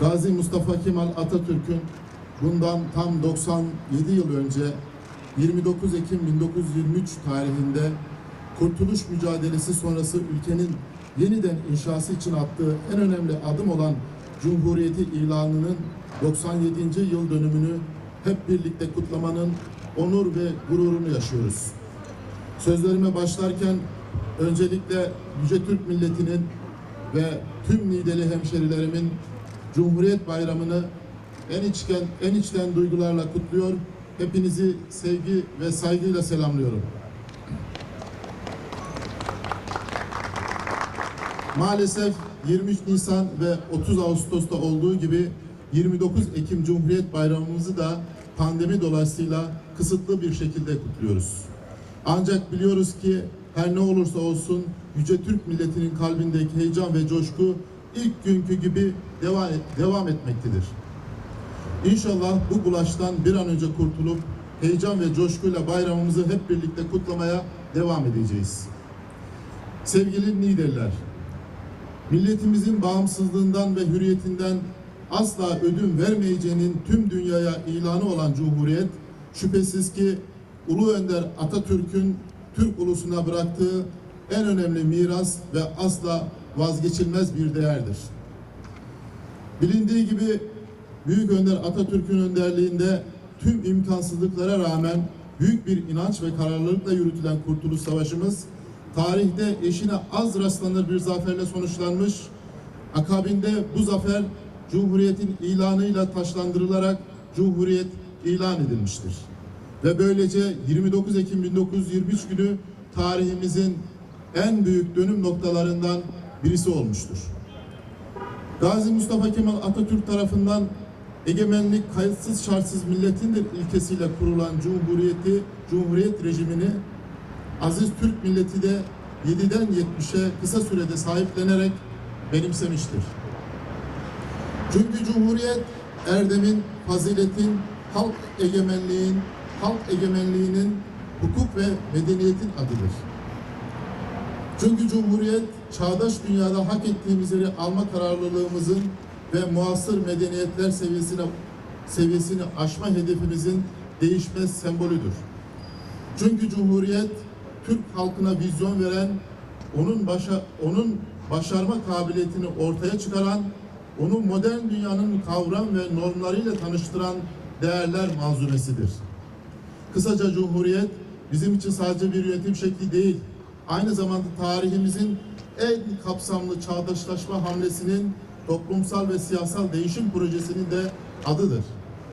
Gazi Mustafa Kemal Atatürk'ün bundan tam 97 yıl önce 29 Ekim 1923 tarihinde kurtuluş mücadelesi sonrası ülkenin yeniden inşası için attığı en önemli adım olan Cumhuriyeti ilanının 97. yıl dönümünü hep birlikte kutlamanın onur ve gururunu yaşıyoruz. Sözlerime başlarken öncelikle Yüce Türk milletinin ve tüm Nideli hemşerilerimin Cumhuriyet Bayramı'nı en içten, en içten duygularla kutluyor. Hepinizi sevgi ve saygıyla selamlıyorum. Maalesef 23 Nisan ve 30 Ağustos'ta olduğu gibi 29 Ekim Cumhuriyet Bayramımızı da pandemi dolayısıyla kısıtlı bir şekilde kutluyoruz. Ancak biliyoruz ki her ne olursa olsun Yüce Türk milletinin kalbindeki heyecan ve coşku ilk günkü gibi devam, devam etmektedir. İnşallah bu bulaştan bir an önce kurtulup heyecan ve coşkuyla bayramımızı hep birlikte kutlamaya devam edeceğiz. Sevgili Niğdeliler, milletimizin bağımsızlığından ve hürriyetinden asla ödün vermeyeceğinin tüm dünyaya ilanı olan Cumhuriyet, şüphesiz ki Ulu Önder Atatürk'ün Türk ulusuna bıraktığı en önemli miras ve asla vazgeçilmez bir değerdir. Bilindiği gibi Büyük Önder Atatürk'ün önderliğinde tüm imkansızlıklara rağmen büyük bir inanç ve kararlılıkla yürütülen Kurtuluş Savaşımız tarihte eşine az rastlanır bir zaferle sonuçlanmış. Akabinde bu zafer Cumhuriyet'in ilanıyla taşlandırılarak Cumhuriyet ilan edilmiştir. Ve böylece 29 Ekim 1923 günü tarihimizin en büyük dönüm noktalarından birisi olmuştur. Gazi Mustafa Kemal Atatürk tarafından egemenlik kayıtsız şartsız milletindir ilkesiyle kurulan Cumhuriyeti, Cumhuriyet rejimini aziz Türk milleti de 7'den 70'e kısa sürede sahiplenerek benimsemiştir. Çünkü Cumhuriyet erdemin, faziletin, halk egemenliğin, halk egemenliğinin hukuk ve medeniyetin adıdır. Çünkü Cumhuriyet çağdaş dünyada hak ettiğimiz yeri alma kararlılığımızın ve muasır medeniyetler seviyesine seviyesini aşma hedefimizin değişmez sembolüdür. Çünkü Cumhuriyet Türk halkına vizyon veren, onun başa onun başarma kabiliyetini ortaya çıkaran, onu modern dünyanın kavram ve normlarıyla tanıştıran değerler malzumesidir. Kısaca Cumhuriyet bizim için sadece bir yönetim şekli değil, aynı zamanda tarihimizin en kapsamlı çağdaşlaşma hamlesinin toplumsal ve siyasal değişim projesinin de adıdır.